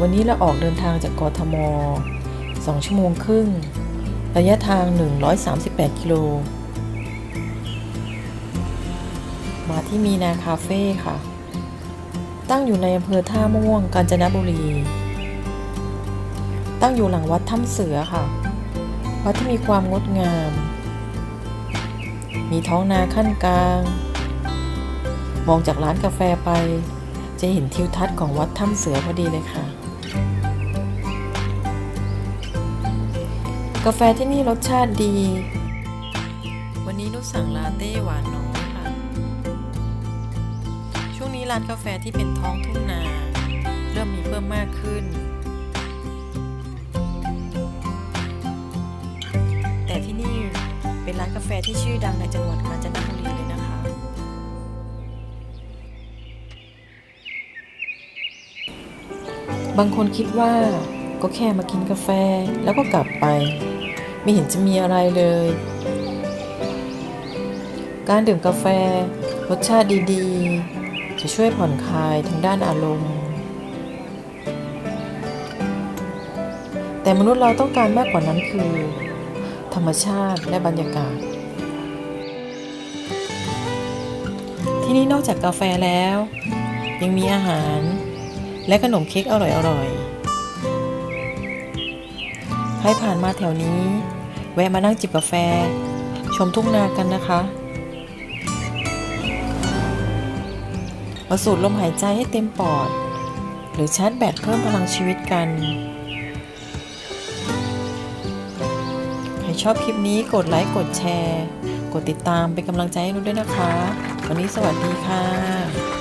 วันนี้เราออกเดินทางจากกทม 2 ชั่วโมงครึ่ง ระยะทาง 138 กิโล มาที่มีนาคาเฟ่ค่ะ ตั้งอยู่ในอำเภอท่าม่วงกาญจนบุรี ตั้งอยู่หลังวัดถ้ำเสือค่ะ วัดที่มีความงดงาม มีท้องนาขั้นกลาง มองจากร้านกาแฟไปจะเห็นทิวทัศน์ของวัดถ้ำเสือพอดีเลยค่ะ กาแฟที่นี่รสชาติดี วันนี้นุชสั่งลาเต้หวานน้อยค่ะ ช่วงนี้ร้านกาแฟที่เป็นท้องทุ่งนา เริ่มมีเพิ่มมากขึ้น แต่ที่นี่เป็นร้านกาแฟที่ชื่อดังในจังหวัดกาญจนบุรีเลย บางคนคิดว่าก็แค่มากินกาแฟแล้วก็กลับไป ไม่เห็นจะมีอะไรเลย การดื่มกาแฟ รสชาติดีๆ จะช่วยผ่อนคลายทางด้านอารมณ์ แต่มนุษย์เราต้องการมากกว่านั้นคือ ธรรมชาติและบรรยากาศ ที่นี่นอกจากกาแฟแล้ว ยังมีอาหาร และขนมเค้กอร่อยๆ ใครผ่านมาแถวนี้ แวะมานั่งจิบกาแฟ ชมทุ่งนากันนะคะ มาสูดลมหายใจให้เต็มปอด หรือชาร์จแบตเพิ่มพลังชีวิตกัน ใครชอบคลิปนี้กดไลค์ กดแชร์ กดติดตามเป็นกำลังใจให้นุชด้วยนะคะ วันนี้สวัสดีค่ะ